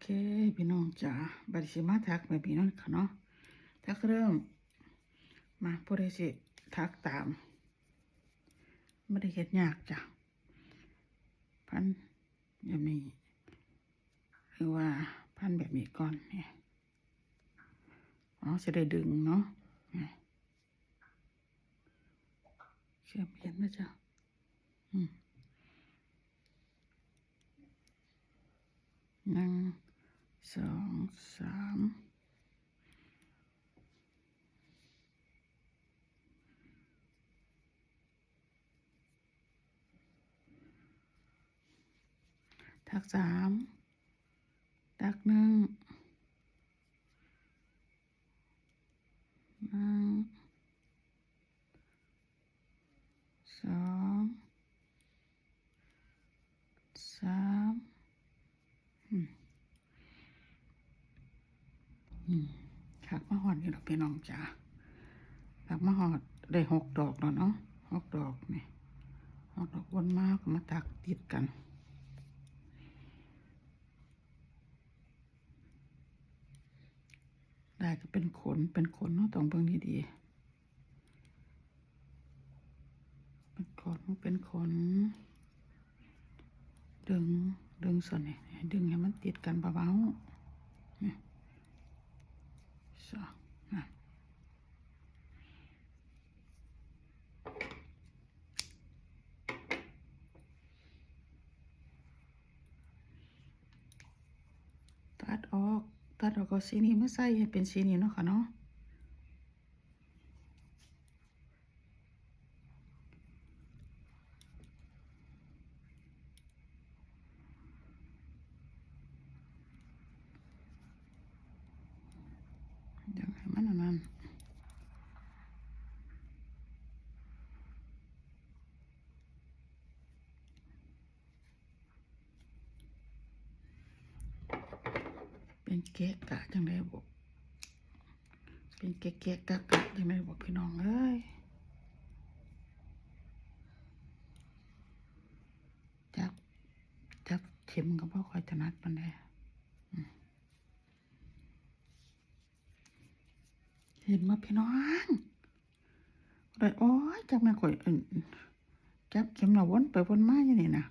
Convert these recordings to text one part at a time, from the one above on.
เค พี่น้องจ๋าบัดสิมาทักแบบนี้เนั่นค่ะเนาะทักเริ่ม มาผู้ใดสิทักตามไม่ได้เฮ็ดยากจ้ะพันแบบนี้หรือว่าพันแบบนี้ก่อนเนี่ยอ๋อจะได้ดึงเนาะเนี่ยเชื่อมเห็นไหมจ๊ะอืม หนึ่ง สองสามทักสามทักหนึ่งหนึ่งสองสามอื มขักมาหอดอยู่ดอกพี่น้องจ้าขักมาหอดได้หกดอกแล้วเนาะหกดอกนี่หกดอกวนมากมาตักติดกันได้ก็เป็นขนเป็นขนเนาะต้องเบิ่งดีๆเป็นขนเป็นขน ดึงดึงส่วนนี้ดึงให้มันติดกันเบาๆ สองตัดออก ตัดออกก็สีนี้มาใส่ให้เป็นสีนี้เนาะค่ะเนาะ เดี๋ยวให้มันอันนั้น เป็นเก๊กกะจังได้บอกเป็นเก๊กเก๊กกะกะจังได้บอกพี่น้องเอ้ยจับจับเข็มก็บ่อคอยถนัดปานใดเห็นมาพี่น้องเลยโอ้ยจับแม่ข่อยอั่นจับเข็มเราวนไปวนมาอย่างนี้นะ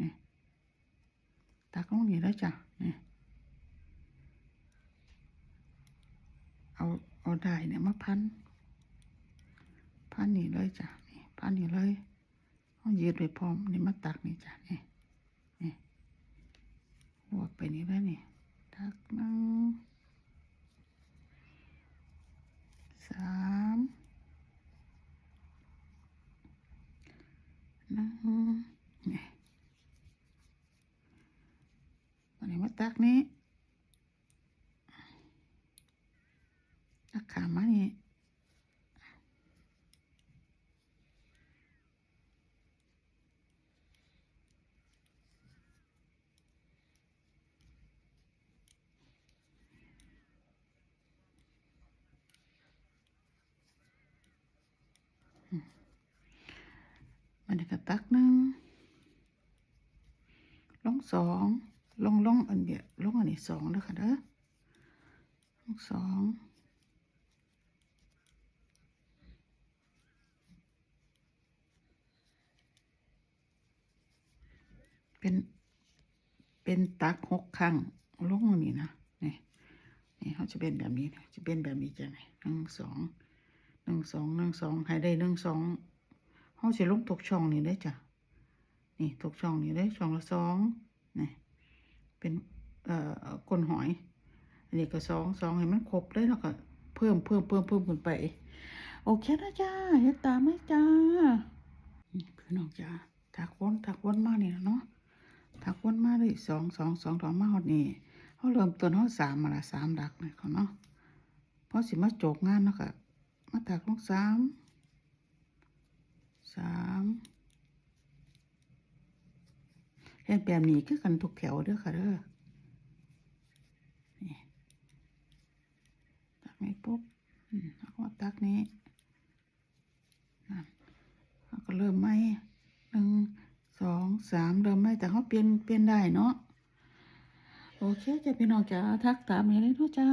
นี่ตักลงนี่แล้วจ้ะนี่ เอาเอาได้เนี่ยมาพัน พันนี่เลยจ้ะนี่พันนี่เลยเอายืดไปพร้อมนี่มาตักนี่จ้ะนี่นี่ลวกไปนี่แล้วนี่ตักหนึ่งสามหนึ่งนี่วันนี้มาตักนี้ตัก ขามานี่วันนี้ก็ตักหนึ่งลงสองลงลงอันเดียวลงอันนี้สองแล้วค่ะเด้อลงสอง เป็นเป็นตักหกครั้งลงนนี้นะนี่นี่เขาจะเป็นแบบนี้นะจะเป็นแบบนี้จะนี่หนึ่งสองหนึ่งสองหนึ่งสองให้ได้หนึ่งสองเขาจะลงตกช่องนี้ได้จ้ะนี่ตกช่องนี้ได้ช่องละสองนี่เป็นเอ่อก้นหอย อันนี้ก็สองสองให้มันครบเลยแล้วก็เพิ่มเพิ่มเพิ่มเพิ่มขึ้นไป โอเคนะจ้าเฮ็ดตามไหมจ้าพี่น้องจ้าถักวนถักวนมากนี่นะเนาะ วนมาเลยสองสองสองถอนมาหอดนี่เขาเริ่มต้นเขาสามมาละสามดักเลยเขาเนาะเพอสิมาโจกงานเนาะค่ะมาถักลงสามสามเห็นแบบนี้คือกันทุกแถวเด้อค่ะเด้อนี่ตักนี้ปุ๊บอืมแล้วก็ตักนี้นั่นแล้วก็เริ่มไหมหนึ่ง สามเดิมไม่แต่เขาเปลี่ยนเปลี่ยนได้เนาะโอเคจะพี่น้องจ้าทักตามนี้เลยเนาะจ้า